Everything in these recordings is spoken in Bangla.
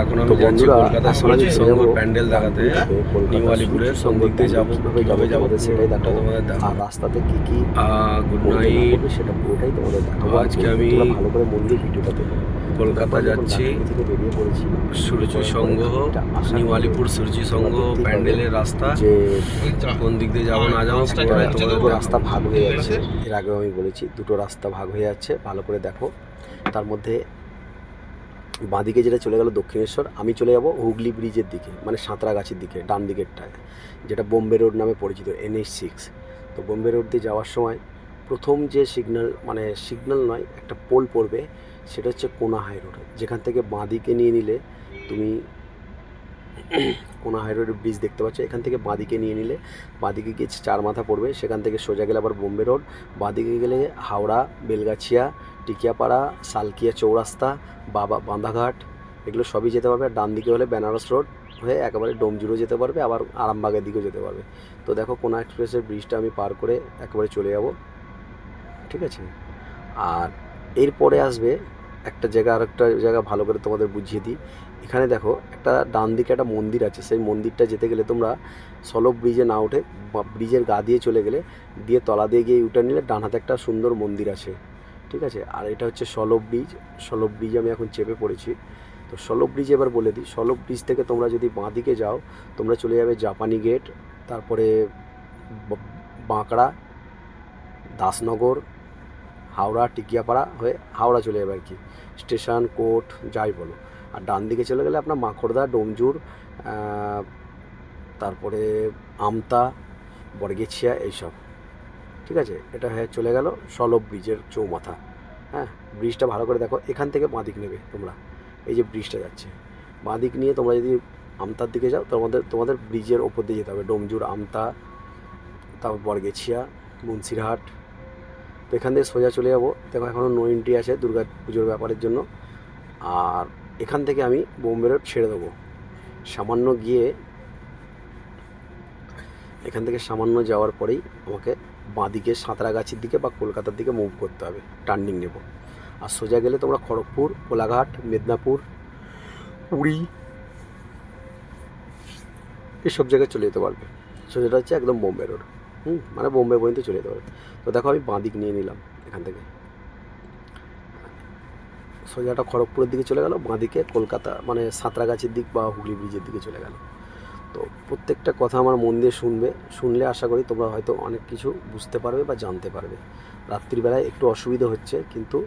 এখন আমি যাচ্ছি কলকাতা চলে সংঘ প্যান্ডেল দেখাতে নিউ আলিপুরের সঙ্গ যাব। কীভাবে যাব সেটাই দেখাবো। তোমাদের দেখাবো। রাস্তাতে কি কি গুড নাইট সেটা পুরোটাই তোমাদের দেখাবো আজকে। আমি ভালো করে মন দিয়ে ভিডিওটা দেখো। কলকাতা যাচ্ছি সূর্য সংঘ নিউ আলিপুর সূর্য সংঘ প্যান্ডেলের রাস্তা। কোন দিক দিয়ে যাব না যাব দুটো রাস্তা ভাগ হয়ে যাচ্ছে। এর আগেও আমি বলেছি দুটো রাস্তা ভাগ হয়ে যাচ্ছে ভালো করে দেখো। তার মধ্যে বাঁদিকে যেটা চলে গেল দক্ষিণেশ্বর, আমি চলে যাব হুগলি ব্রিজের দিকে মানে সাঁতরাগাছির দিকে, ডান দিকেরটায় যেটা বোম্বে রোড নামে পরিচিত, এনএইচ সিক্স। তো বোম্বে রোড দিয়ে যাওয়ার সময় প্রথম যে সিগন্যাল মানে সিগন্যাল নয়, একটা পোল পড়বে, সেটা হচ্ছে কোনা হাই রোড। যেখান থেকে বাঁদিকে নিয়ে নিলে তুমি কোনা হাই রোডের ব্রিজ দেখতে পাচ্ছ, এখান থেকে বাঁদিকে নিয়ে নিলে, বাঁদিকে গিয়ে চার মাথা পড়বে, সেখান থেকে সোজা গেলে আবার বোম্বে রোড, বাঁদিকে গেলে হাওড়া, বেলগাছিয়া টিকিয়াপাড়া, সালকিয়া চৌরাস্তা, বাবা বাঁধাঘাট, এগুলো সবই যেতে পারবে। আর ডান দিকে হলে বেনারস রোড হয়ে একেবারে ডোমজুড়ো যেতে পারবে, আবার আরামবাগের দিকেও যেতে পারবে। তো দেখো কোনা এক্সপ্রেসের ব্রিজটা আমি পার করে একেবারে চলে যাব, ঠিক আছে? আর এরপরে আসবে একটা জায়গা আর একটা জায়গা ভালো করে তোমাদের বুঝিয়ে দিই। এখানে দেখো একটা ডান দিকে একটা মন্দির আছে, সেই মন্দিরটা যেতে গেলে তোমরা সলভ ব্রিজে না উঠে ব্রিজের গা দিয়ে চলে গেলে, দিয়ে তলা দিয়ে গিয়ে ইউটার নিলে ডান হাতে একটা সুন্দর মন্দির আছে। ঠিক আছে? আর এটা হচ্ছে সলভ ব্রিজ সলভ ব্রিজ আমি এখন চেপে পড়েছি। তো সলভ ব্রিজ এবার বলে দিই। সলভ ব্রিজ থেকে তোমরা যদি বাঁ দিকে যাও, তোমরা চলে যাবে জাপানি গেট, তারপরে বাঁকড়া, দাসনগর, হাওড়া, টিকিয়াপাড়া হয়ে হাওড়া চলে যাবে আর কি স্টেশন, কোর্ট, যাই বলো। আর ডান দিকে চলে গেলে আপনার মাখড়দা ডোমজুর তারপরে আমতা, বরগেছিয়া, এইসব। ঠিক আছে? এটা হয়ে, চলে গেল সলভ ব্রিজের চৌমাথা। হ্যাঁ ব্রিজটা ভালো করে দেখো, এখান থেকে বাঁদিক নেবে তোমরা। এই যে ব্রিজটা যাচ্ছে। বাঁদিক নিয়ে তোমরা যদি আমতার দিকে যাও, তোমাদের তোমাদের ব্রিজের ওপর দিয়ে যেতে হবে। ডোমজুর আমতা, তারপর বরগেছিয়া, মুন্সিরহাট। তো এখান থেকে সোজা চলে যাব। দেখো এখনও নো এন্ট্রি আছে দুর্গা পুজোর ব্যাপারের জন্য। আর এখান থেকে আমি বোম্বে রোড ছেড়ে দেবো। সামান্য গিয়ে এখান থেকে সামান্য যাওয়ার পরেই আমাকে বাঁদিকে সাঁতরাগাছির দিকে বা কলকাতার দিকে মুভ করতে হবে টার্নিং নেব। আর সোজা গেলে তোমরা খড়গপুর, কোলাঘাট, মেদিনীপুর, পুরী, এসব জায়গায় চলে যেতে পারবে। সোজাটা হচ্ছে একদম বোম্বে রোড হুম মানে বোম্বে পর্যন্ত চলে যেতে পারবে। তো দেখো আমি বাঁ দিক নিয়ে নিলাম এখান থেকে। সোজাটা খড়গপুরের দিকে চলে গেল, বাঁদিকে কলকাতা মানে সাঁতরাগাছির দিক বা হুগলি ব্রিজের দিকে চলে গেল। তো প্রত্যেকটা কথা আমার মন দিয়ে শুনবে, শুনলে আশা করি তোমরা হয়তো অনেক কিছু বুঝতে পারবে বা জানতে পারবে। রাত্রিবেলায় একটু অসুবিধা হচ্ছে, কিন্তু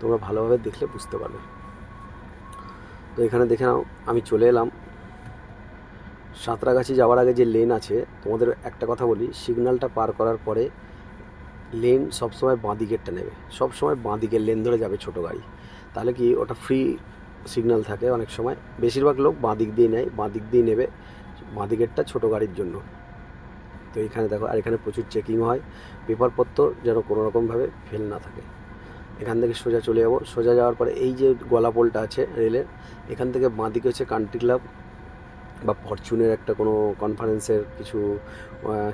তোমরা ভালোভাবে দেখলে বুঝতে পারবে। তো এখানে দেখে নাও, আমি চলে এলাম। সাঁতরাগাছি যাওয়ার আগে যে লেন আছে, তোমাদের একটা কথা বলি, সিগন্যালটা পার করার পরে লেন সবসময় বাঁ দিকেরটা নেবে। সবসময় বাঁ দিকের লেন ধরে যাবে ছোটো গাড়ি। তাহলে কি ওটা ফ্রি সিগন্যাল থাকে অনেক সময়। বেশিরভাগ লোক বাঁ দিক দিয়ে নেয় বাঁ দিক দিয়ে নেবে। বাঁ দিকেরটা ছোটো গাড়ির জন্য। তো এখানে দেখো, আর এখানে প্রচুর চেকিং হয়। পেপারপত্র যেন কোনো রকমভাবে ফেল না থাকে। এখান থেকে সোজা চলে যাব। সোজা যাওয়ার পরে এই যে গলাপোলটা আছে রেলের, এখান থেকে বাঁ দিকে হচ্ছে কান্ট্রি ক্লাব বা ফরচুনের একটা কোনো কনফারেন্সের কিছু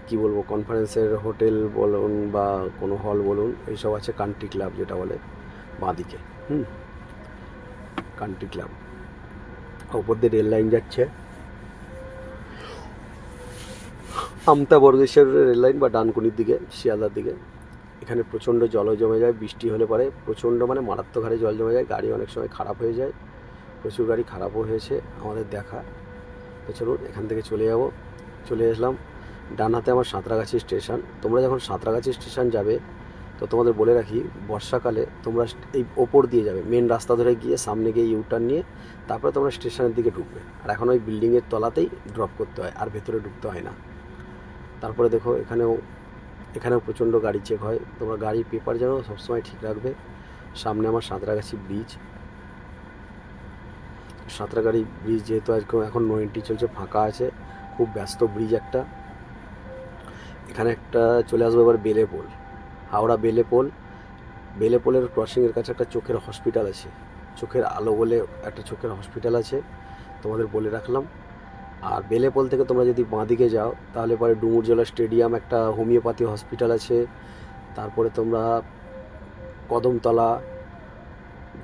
কি বলব কনফারেন্সের হোটেল বলুন বা কোনো হল বলুন, এইসব আছে কান্ট্রি ক্লাব যেটা বলে বাঁদিকে হুম কান্ট্রি ক্লাব ওপর দিয়ে রেল লাইন যাচ্ছে। আমতা বর্গেশ্বর রেল লাইন বা ডানকুনির দিকে, শিয়ালদার দিকে। এখানে প্রচণ্ড জল জমে যায়, বৃষ্টি হলে পরে প্রচণ্ড মানে মারাত্মক হারে জল জমে যায়, গাড়ি অনেক সময় খারাপ হয়ে যায়, প্রচুর গাড়ি খারাপও হয়েছে আমাদের দেখা। তো চলুন এখান থেকে চলে যাব, চলে আসলাম ডান হাতে আমার সাঁতরাগাছি স্টেশন। তোমরা যখন সাঁতরাগাছি স্টেশন যাবে, তো তোমাদের বলে রাখি, বর্ষাকালে তোমরা এই ওপর দিয়ে যাবে, মেন রাস্তা ধরে গিয়ে সামনে গিয়ে ইউটার্ন নিয়ে তারপরে তোমরা স্টেশনের দিকে ঢুকবে। আর এখন ওই বিল্ডিংয়ের তলাতেই ড্রপ করতে হয়, আর ভেতরে ঢুকতে হয় না। তারপরে দেখো এখানেও এখানেও প্রচণ্ড গাড়ি চেক হয়। তোমরা গাড়ির পেপার যেন সবসময় ঠিক রাখবে। সামনে আমার সাঁতরাগাছি ব্রিজ সাঁতরাগাড়ি ব্রিজ যেহেতু আজকে এখন নো এন্ট্রি চলছে, ফাঁকা আছে। খুব ব্যস্ত ব্রিজ একটা। এখানে একটা চলে আসবে এবার বেলেপোল। হাওড়া বেলেপোল। বেলেপোলের ক্রসিংয়ের কাছে একটা চোখের হসপিটাল আছে। চোখের আলো বলে একটা চোখের হসপিটাল আছে। তোমাদের বলে রাখলাম। আর বেলেপোল থেকে তোমরা যদি বাঁদিকে যাও, তাহলে পরে ডুমুরজলা স্টেডিয়াম, একটা হোমিওপ্যাথি হসপিটাল আছে। তারপরে তোমরা কদমতলা,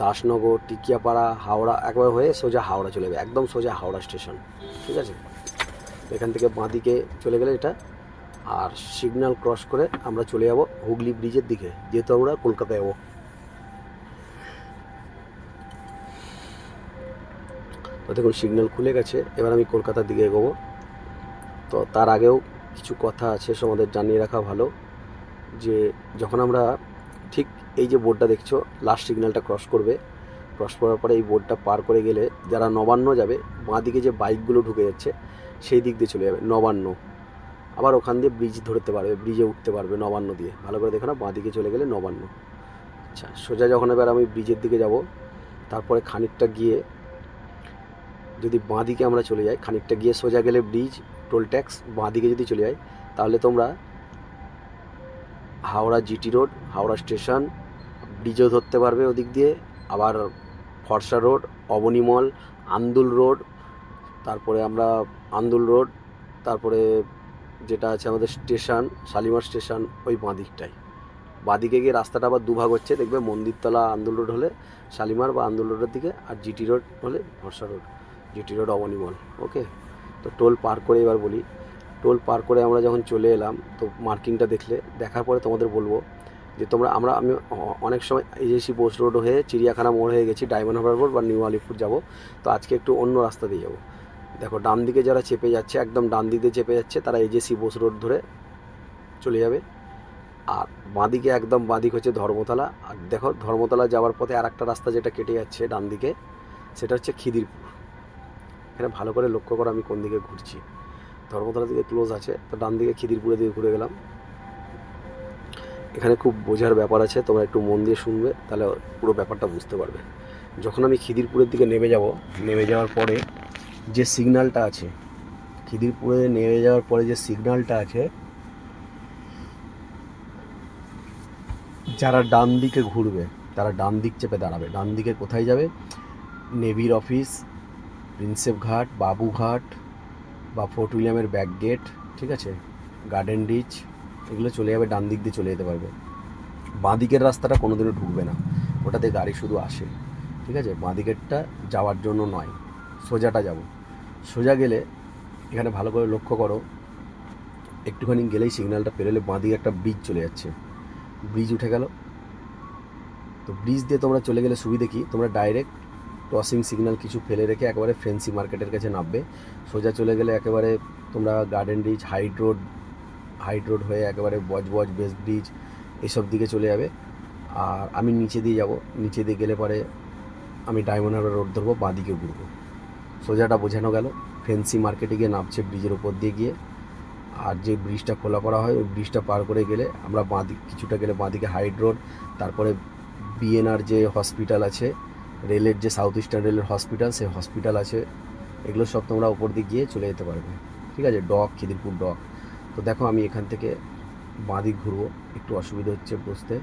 দাসনগর, টিকিয়াপাড়া, হাওড়া, একবার হয়ে সোজা হাওড়া চলে যাবে, একদম সোজা হাওড়া স্টেশন, ঠিক আছে? এখান থেকে বাঁদিকে চলে গেলে এটা, আর সিগন্যাল ক্রস করে আমরা চলে যাব হুগলি ব্রিজের দিকে, যেহেতু আমরা কলকাতায় যাব। তো দেখুন সিগন্যাল খুলে গেছে, এবার আমি কলকাতার দিকে এগোবো। তো তার আগেও কিছু কথা আছে সে আমাদের জানিয়ে রাখা ভালো, যে যখন আমরা ঠিক এই যে বোর্ডটা দেখছ লাস্ট সিগন্যালটা ক্রস করবে ক্রস করার পরে এই বোর্ডটা পার করে গেলে যারা নবান্ন যাবে বাঁ দিকে যে বাইকগুলো ঢুকে যাচ্ছে, সেই দিক দিয়ে চলে যাবে, নবান্ন। আবার ওখান দিয়ে ব্রিজ ধরতে পারবে ব্রিজে উঠতে পারবে নবান্ন দিয়ে। ভালো করে দেখো না বাঁ দিকে চলে গেলে নবান্ন। আচ্ছা সোজা যখন এবার আমি ব্রিজের দিকে যাব, তারপরে খানিকটা গিয়ে যদি বাঁ দিকে আমরা চলে যাই, খানিকটা গিয়ে সোজা গেলে ব্রিজ টোল ট্যাক্স বাঁ দিকে যদি চলে যাই, তাহলে তোমরা Howrah GT road Howrah station ব্রিজও ধরতে পারবে ওদিক দিয়ে। আবার foreshore road Abani mall Andul road তারপরে আমরা আন্দুল রোড তারপরে যেটা আছে আমাদের স্টেশন শালিমার স্টেশন ওই বাঁ দিকটাই বাঁদিকে গিয়ে রাস্তাটা আবার দুভাগ হচ্ছে, দেখবে মন্দিরতলা আন্দুল রোড হলে শালিমার বা আন্দুল রোডের দিকে, আর জিটি রোড হলে ভরসা road GT road Abani mall okay তো টোল পার করে এবার বলি, টোল পার করে আমরা যখন চলে এলাম, তো মার্কিংটা দেখলে, দেখার পরে তোমাদের বলব যে তোমরা, আমরা, আমি অনেক সময় এজেসি বোস রোড হয়ে চিড়িয়াখানা মোড় হয়ে গেছি ডায়মন্ড হারবার রোড বা নিউ আলিপুর যাব, তো আজকে একটু অন্য রাস্তা দিয়ে যাব। দেখো, ডান দিকে যারা চেপে যাচ্ছে, একদম ডান দিক চেপে যাচ্ছে, তারা এজেসি বোস রোড ধরে চলে যাবে। আর বাঁদিকে একদম বাঁদিক হচ্ছে ধর্মতলা, আর দেখো, ধর্মতলা যাওয়ার পথে আর একটা রাস্তা যেটা কেটে যাচ্ছে ডান দিকে, সেটা হচ্ছে খিদিরপুর। এখানে ভালো করে লক্ষ্য করো আমি কোন দিকে ঘুরছি। ধর্মতলা দিকে ক্লোজ আছে, তো ডান দিকে খিদিরপুরের দিকে ঘুরে গেলাম। এখানে খুব বোঝার ব্যাপার আছে, তোমরা একটু মন দিয়ে শুনবে, তাহলে পুরো ব্যাপারটা বুঝতে পারবে। যখন আমি খিদিরপুরের দিকে নেমে যাব, নেমে যাওয়ার পরে যে সিগনালটা আছে, খিদিরপুরে নেমে যাওয়ার পরে যে সিগনালটা আছে, যারা ডান দিকে ঘুরবে, তারা ডান দিক চেপে দাঁড়াবে। ডান দিকে কোথায় যাবে? নেভির অফিস প্রিন্সেপ ঘাট বাবুঘাট বা ফোর্ট উইলিয়ামের ব্যাক গেট ঠিক আছে? গার্ডেন রিচ এগুলো চলে যাবে, ডান দিক দিয়ে চলে যেতে পারবে। বাঁ দিকের রাস্তাটা কোনোদিনও ঢুকবে না। ওটাতে গাড়ি শুধু আসে, ঠিক আছে? বাঁ দিকেরটা যাওয়ার জন্য নয়, সোজাটা যাব। সোজা গেলে এখানে ভালো করে লক্ষ্য করো, একটুখানি গেলেই সিগন্যালটা পেরোলে বাঁ দিকে একটা ব্রিজ চলে যাচ্ছে। ব্রিজ উঠে গেল। তো ব্রিজ দিয়ে তোমরা চলে গেলে সুবিধে কি? তোমরা ডাইরেক্ট ক্রসিং সিগন্যাল কিছু ফেলে রেখে একেবারে ফেন্সি মার্কেটের কাছে নামবে। সোজা চলে গেলে একেবারে তোমরা garden reach Hyde road Hyde road হয়ে একেবারে বজবজ বেস ব্রিজ এসব দিকে চলে যাবে। আর আমি নিচে দিয়ে যাব। নিচে দিয়ে গেলে পরে আমি ডায়মন্ড রোড ধরবো বাঁ দিকে ঘুরবো। সোজাটা বোঝানো গেল। ফেন্সি মার্কেটে গিয়ে নামছে ব্রিজের উপর দিয়ে গিয়ে। আর যে ব্রিজটা খোলা করা হয়, ওই ব্রিজটা পার করে গেলে আমরা বাঁ কিছুটা গেলে বাঁ দিকে হাইট রোড তারপরে বিএনআর যে হসপিটাল আছে রেলের যে সাউথ ইস্টার্ন রেলের হসপিটাল সেই হসপিটাল আছে। এগুলো সব তোমরা উপর দিক গিয়ে চলে যেতে পারবে। ঠিক আছে? Dock, Khidirpur dock. তো দেখো, আমি এখান থেকে বাঁ দিক ঘুরবো। একটু অসুবিধা হচ্ছে বসতে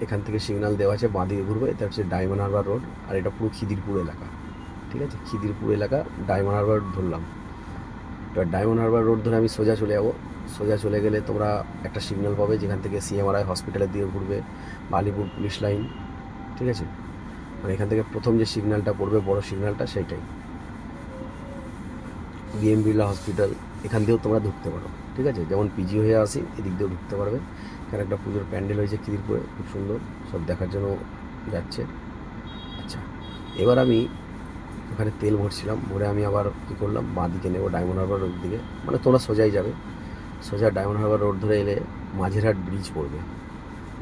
এখান থেকে সিগনাল দেওয়া আছে বাঁ দিকে ঘুরবো। এটা হচ্ছে ডায়মন্ড হারবার রোড আর এটা পুরো খিদিরপুর এলাকা। ঠিক আছে? খিদিরপুর এলাকা ডায়মন্ড হারবার ধরলাম। এবার ডায়মন্ড হারবার রোড ধরে আমি সোজা চলে যাব। সোজা চলে গেলে তোমরা একটা সিগন্যাল পাবে, যেখান থেকে সিএমআরআই হসপিটালের দিকে ঘুরবে। বালিপুর পুলিশ লাইন ঠিক আছে? মানে এখান থেকে প্রথম যে সিগন্যালটা পড়বে, বড় সিগন্যালটা সেইটাই। বিএম বিড়লা হসপিটাল এখান দিয়েও তোমরা ঢুকতে পারো, ঠিক আছে? যেমন পিজি হয়ে আসি, এদিক দিয়েও ঢুকতে পারবে। এখানে একটা পুজোর প্যান্ডেল হয়েছে খিদিরপুরে, খুব সুন্দর, সব দেখার জন্য যাচ্ছে। আচ্ছা এবার আমি ওখানে তেল ভরছিলাম, ভরে আমি আবার কী করলাম বাঁ দিকে নেব ডায়মন্ড হারবার রোড দিকে। মানে তোমরা সোজাই যাবে। সোজা ডায়মন্ড হারবার রোড ধরে এলে মাঝেরহাট ব্রিজ পড়বে।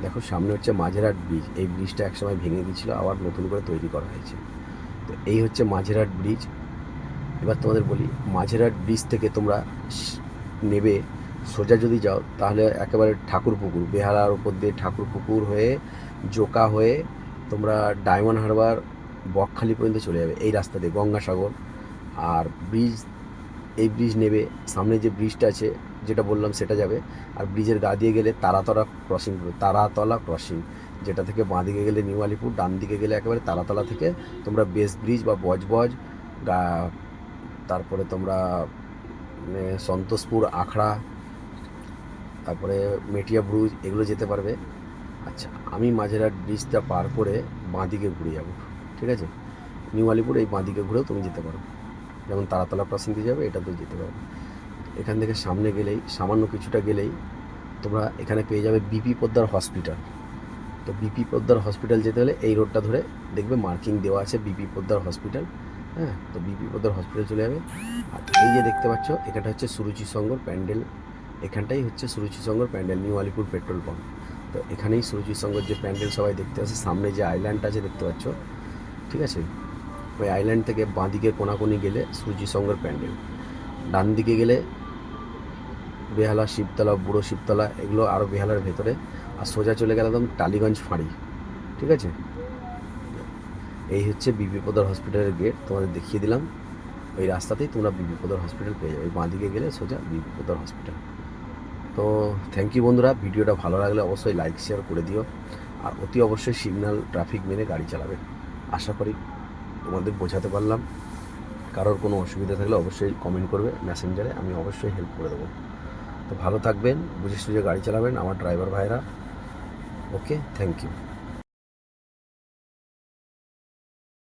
দেখো, সামনে হচ্ছে মাঝেরহাট ব্রিজ এই ব্রিজটা একসময় ভেঙে গিয়েছিল, আবার নতুন করে তৈরি করা হয়েছে। তো এই হচ্ছে মাঝেরহাট ব্রিজ এবার তোমাদের বলি, মাঝেরহাট ব্রিজ থেকে তোমরা নেবে, সোজা যদি যাও, তাহলে একেবারে ঠাকুরপুকুর বেহালার উপর দিয়ে ঠাকুরপুকুর হয়ে, জোকা হয়ে তোমরা ডায়মন্ড হারবার বকখালি পর্যন্ত চলে যাবে। এই রাস্তা দিয়ে গঙ্গাসাগর। আর ব্রিজ এই ব্রিজ নেবে, সামনে যে ব্রিজটা আছে, যেটা বললাম সেটা যাবে। আর ব্রিজের গা দিয়ে গেলে তারাতলা ক্রসিং তারাতলা ক্রসিং যেটা থেকে বাঁ দিকে গেলে নিউ আলিপুর, ডান দিকে গেলে একেবারে তারাতলা থেকে তোমরা বেস ব্রিজ বা বজবজ তারপরে তোমরা মানে সন্তোষপুর, আখড়া, তারপরে মেটিয়া ব্রুজ, এগুলো যেতে পারবে। আচ্ছা আমি মাঝেরহাট ব্রিজটা পার করে বাঁ দিকে ঘুরে যাব, ঠিক আছে? নিউ আলিপুর এই বাঁ দিকে ঘুরেও তুমি যেতে পারো। যেমন তারাতলা ক্রসিং দিয়ে যাবে, এটাতেও যেতে পারো এখান থেকে সামনে গেলেই, সামান্য কিছুটা গেলেই তোমরা এখানে পেয়ে যাবে বিপি পোদ্দার হসপিটাল তো বিপি পোদ্দার হসপিটাল যেতে হলে এই রোডটা ধরে দেখবে মার্কিং দেওয়া আছে বিপি পোদ্দার হসপিটাল হ্যাঁ? তো বিপি পোদ্দার হসপিটাল চলে যাবে। আর এই যে দেখতে পাচ্ছ, এখানটা হচ্ছে সুরুচি সঙ্গর প্যান্ডেল। এখানটাই হচ্ছে Suruchi সঙ্গর pandal, new Alipore petrol pump. তো এখানেই সুরুচি সঙ্গর যে প্যান্ডেল সবাই দেখতে আসে, সামনে যে আইল্যান্ডটা আছে দেখতে পাচ্ছ, ঠিক আছে? ওই আইল্যান্ড থেকে বাঁ দিকে কোনাকুনি গেলে সুরুচি সংঘর প্যান্ডেল। ডান দিকে গেলে বেহালা শিবতলা, বুড়ো শিবতলা, এগুলো আরও বেহালার ভেতরে। আর সোজা চলে গেলে একদম টালিগঞ্জ ফাঁড়ি। ঠিক আছে? এই হচ্ছে বিপি পদার হসপিটালের গেট। তোমাদের দেখিয়ে দিলাম। ওই রাস্তাতেই তোমরা বিপি পদার হসপিটাল পেয়ে যাবে। বাঁ দিকে গেলে সোজা বিপি পদার হসপিটাল। তো থ্যাংক ইউ বন্ধুরা। ভিডিওটা ভালো লাগলে অবশ্যই লাইক শেয়ার করে দিও। আর অতি অবশ্যই সিগন্যাল ট্রাফিক মেনে গাড়ি চালাবে। আশা করি তোমাদের বোঝাতে পারলাম। কারোর কোনো অসুবিধা থাকলে অবশ্যই কমেন্ট করবে মেসেঞ্জারে আমি অবশ্যই হেল্প করে দেবো। তো ভালো থাকবেন, বুঝে সুঝে গাড়ি চালাবেন আমার ড্রাইভার ভাইরা। Okay thank you